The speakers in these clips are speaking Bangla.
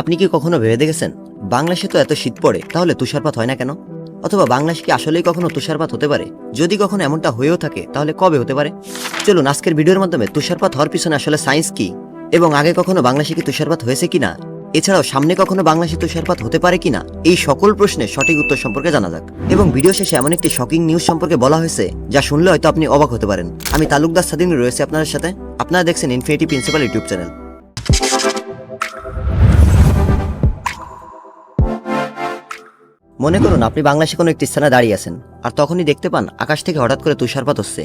আপনি কি কখনো ভেবে দেখেছেন? বাংলাদেশে তো এত শীত পড়ে, তাহলে তুষারপাত হয় না কেন? অথবা বাংলাদেশ কি আসলেই কখনো তুষারপাত হতে পারে? যদি কখনো এমনটা হয়েও থাকে, তাহলে কবে হতে পারে? চলুন, আজকের ভিডিওর মাধ্যমে তুষারপাত হওয়ার পিছনে আসলে সায়েন্স কি? এবং আগে কখনো বাংলাদেশে কি তুষারপাত হয়েছে কিনা? এছাড়াও সামনে কখনো বাংলাদেশে তুষারপাত হতে পারে কিনা? এই সকল প্রশ্নের সঠিক উত্তর সম্পর্কে জানা যাক। এবং ভিডিও শেষে এমন একটি শকিং নিউজ সম্পর্কে বলা হয়েছে, যা শুনলে হয়তো আপনি অবাক হতে পারেন। আমি তালুকদার স্বাধীন রয়েছে আপনাদের সাথে। আপনারা দেখছেন ইনফিনিটি প্রিন্সিপাল ইউটিউব চ্যানেল। মনে করুন আপনি বাংলাদেশে কোনো একটি স্থানে দাঁড়িয়ে আছেন, আর তখনই দেখতে পান আকাশ থেকে হঠাৎ করে তুষারপাত হচ্ছে।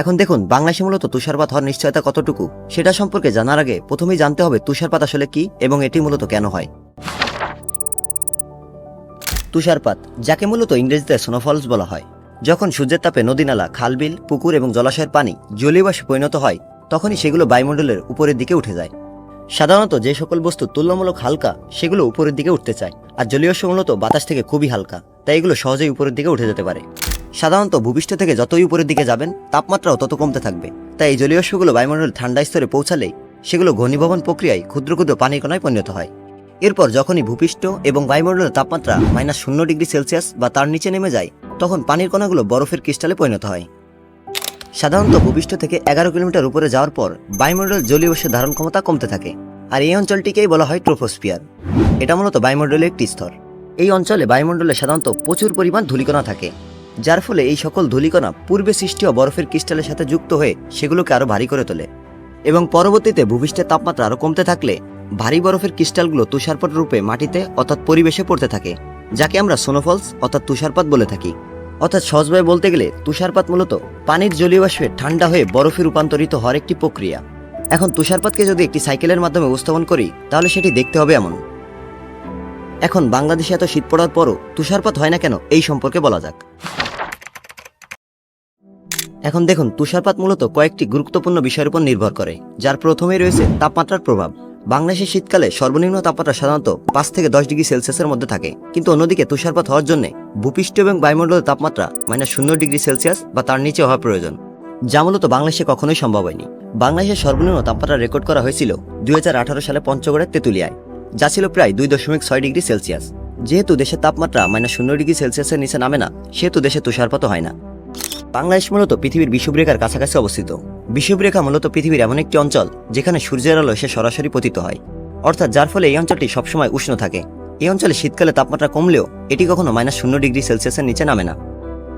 এখন দেখুন, বাংলাদেশে মূলত তুষারপাত হওয়ার নিশ্চয়তা কতটুকু, সেটা সম্পর্কে জানার আগে প্রথমেই জানতে হবে তুষারপাত আসলে কি এবং এটি মূলত কেন হয়। তুষারপাত, যাকে মূলত ইংরেজিতে স্নোফলস বলা হয়। যখন সূর্যের তাপে নদীনালা খালবিল, পুকুর এবং জলাশয়ের পানি জলীয় বাষ্পে পরিণত হয়, তখনই সেগুলো বায়ুমণ্ডলের উপরের দিকে উঠে যায়। সাধারণত যে সকল বস্তু তুলনামূলক হালকা, সেগুলো উপরের দিকে উঠতে চায়, আর জলীয় মূলত বাতাস থেকে খুবই হালকা, তাই এগুলো সহজেই উপরের দিকে উঠে যেতে পারে। সাধারণত ভূপৃষ্ঠ থেকে যতই উপরের দিকে যাবেন, তাপমাত্রাও তত কমতে থাকবে, তাই এই জলীয় অংশগুলো বায়ুমণ্ডলের ঠান্ডা স্তরে পৌঁছালেই সেগুলো ঘনীভবন প্রক্রিয়ায় ক্ষুদ্র ক্ষুদ্র পানির কণায় পরিণত হয়। এরপর যখনই ভূপৃষ্ঠ এবং বায়ুমণ্ডলের তাপমাত্রা মাইনাস শূন্য ডিগ্রি সেলসিয়াস বা তার নিচে নেমে যায়, তখন পানির কণাগুলো বরফের ক্রিস্টালে পরিণত হয়। সাধারণত ভূপৃষ্ঠ থেকে এগারো কিলোমিটার উপরে যাওয়ার পর বায়ুমণ্ডল জলীয় বাষ্পের ধারণ ক্ষমতা কমতে থাকে, আর এই অঞ্চলটিকেই বলা হয় ট্রোপোস্ফিয়ার এটা মূলত বায়ুমণ্ডলের একটি স্তর। এই অঞ্চলে বায়ুমণ্ডলে সাধারণত প্রচুর পরিমাণ ধূলিকণা থাকে, যার ফলে এই সকল ধূলিকণা পূর্বে সৃষ্টি বরফের ক্রিস্টালের সাথে যুক্ত হয়ে সেগুলোকে আরও ভারী করে তোলে। এবং পরবর্তীতে ভূপৃষ্ঠের তাপমাত্রা আরও কমতে থাকলে ভারী বরফের ক্রিস্টালগুলো তুষারপাত রূপে মাটিতে, অর্থাৎ পরিবেশে পড়তে থাকে, যাকে আমরা সোনোফলস, অর্থাৎ তুষারপাত বলে থাকি। অর্থাৎ সহজভাবে বলতে গেলে তুষারপাত মূলত পানির জলীয় বাষ্পে ঠান্ডা হয়ে বরফে রূপান্তরিত হওয়ার একটি প্রক্রিয়া। এখন তুষারপাতকে যদি একটি সাইকেলের মাধ্যমে উপস্থাপন করি, তাহলে সেটি দেখতে হবে এমন। এখন বাংলাদেশে এত শীত পড়ার পরও তুষারপাত হয় না কেন, এই সম্পর্কে বলা যাক। এখন দেখুন, তুষারপাত মূলত কয়েকটি গুরুত্বপূর্ণ বিষয়ের উপর নির্ভর করে, যার প্রথমেই রয়েছে তাপমাত্রার প্রভাব। বাংলাদেশের শীতকালে সর্বনিম্ন তাপমাত্রা সাধারণত পাঁচ থেকে দশ ডিগ্রি সেলসিয়াসের মধ্যে থাকে। কিন্তু অন্যদিকে তুষারপাত হওয়ার জন্য ভূপৃষ্ঠ এবং বায়ুমণ্ডলের তাপমাত্রা মাইনাস শূন্য ডিগ্রি সেলসিয়াস বা তার নিচে হওয়া প্রয়োজন, যা মূলত বাংলাদেশে কখনোই সম্ভব হয়নি। বাংলাদেশের সর্বনিম্ন তাপমাত্রা রেকর্ড করা হয়েছিল দুই হাজার আঠারো সালে পঞ্চগড়ের তেঁতুলিয়ায়, যা ছিল প্রায় দুই দশমিক ছয় ডিগ্রি সেলসিয়াস। যেহেতু দেশের তাপমাত্রা মাইনাস শূন্য ডিগ্রি সেলসিয়াসের নিচে নামে না, সেহেতু দেশে তুষারপাত হয় না। বাংলাদেশ মূলত পৃথিবীর বিষুবরেখার কাছাকাছি অবস্থিত। বিষুবরেখা মূলত পৃথিবীর এমন একটি অঞ্চল, যেখানে সূর্যের আলো এসে সরাসরি পতিত হয়। অর্থাৎ যার ফলে এই অঞ্চলটি সবসময় উষ্ণ থাকে। এই অঞ্চলে শীতকালে তাপমাত্রা কমলেও এটি কখনো মাইনাস শূন্য ডিগ্রি সেলসিয়াসের নিচে নামে না।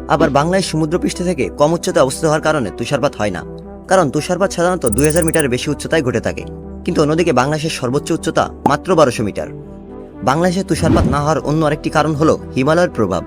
আবার বাংলাদেশ সমুদ্রপৃষ্ঠ থেকে কম উচ্চতায় অবস্থিত হওয়ার কারণে তুষারপাত হয় না। কারণ তুষারপাত সাধারণত দুই হাজার মিটারের বেশি উচ্চতায় ঘটে থাকে। কিন্তু অন্যদিকে বাংলাদেশের সর্বোচ্চ উচ্চতা মাত্র বারোশো মিটার। বাংলাদেশে তুষারপাত না হওয়ার অন্য আরেকটি কারণ হল হিমালয়ের প্রভাব।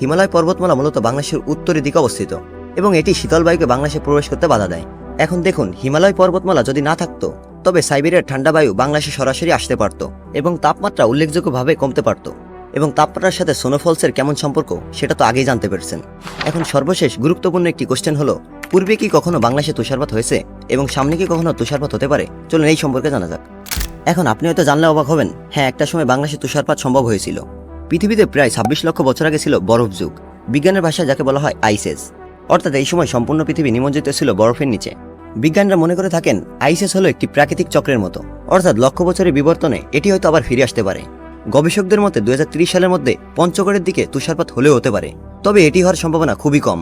হিমালয় পর্বতমালা মূলত বাংলাদেশের উত্তরের দিকে অবস্থিত এবং এটি শীতল বায়ুকে বাংলাদেশে প্রবেশ করতে বাধা দেয়। এখন দেখুন, হিমালয় পর্বতমালা যদি না থাকতো, তবে সাইবেরিয়ার ঠান্ডা বায়ু বাংলাদেশে সরাসরি আসতে পারত এবং তাপমাত্রা উল্লেখযোগ্যভাবে কমতে পারত। এবং তাপমাত্রার সাথে সোনোফলসের কেমন সম্পর্ক, সেটা তো আগেই জানতে পেরেছেন। এখন সর্বশেষ গুরুত্বপূর্ণ একটি কোশ্চেন হলো, পূর্বে কি কখনো বাংলাদেশে তুষারপাত হয়েছে এবং সামনে কি কখনো তুষারপাত হতে পারে? চলুন এই সম্পর্কে জানা যাক। এখন আপনি হয়তো জানলে অবাক হবেন হ্যাঁ একটা সময় বাংলাদেশে তুষারপাত সম্ভব হয়েছিল। পৃথিবীতে প্রায় ছাব্বিশ লক্ষ বছর আগে ছিল বরফ যুগ। বিজ্ঞানের ভাষায় যাকে বলা হয় আইসেস। অর্থাৎ এই সময় সম্পূর্ণ পৃথিবী নিমজ্জিত ছিল বরফের নিচে। বিজ্ঞানীরা মনে করে থাকেন, আইসেস হলো একটি প্রাকৃতিক চক্রের মতো। অর্থাৎ লক্ষ বছরের বিবর্তনে এটি হয়তো আবার ফিরে আসতে পারে। গবেষকদের মতে দু হাজার ত্রিশ সালের মধ্যে পঞ্চগড়ের দিকে তুষারপাত হলেও হতে পারে। তবে এটি হওয়ার সম্ভাবনা খুবই কম।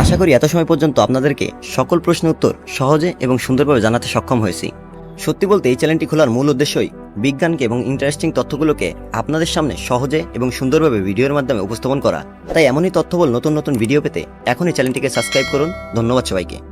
আশা করি এত সময় পর্যন্ত আপনাদেরকে সকল প্রশ্নের উত্তর সহজে এবং সুন্দরভাবে জানাতে সক্ষম হয়েছি। সত্যি বলতে এই চ্যানেলটি খোলার মূল উদ্দেশ্যই বিজ্ঞানকে এবং ইন্টারেস্টিং তথ্যগুলোকে আপনাদের সামনে সহজে এবং সুন্দরভাবে ভিডিওর মাধ্যমে উপস্থাপন করা। তাই এমনই তথ্য তথ্যবল নতুন নতুন ভিডিও পেতে এখনই চ্যানেলটিকে সাবস্ক্রাইব করুন। ধন্যবাদ সবাইকে।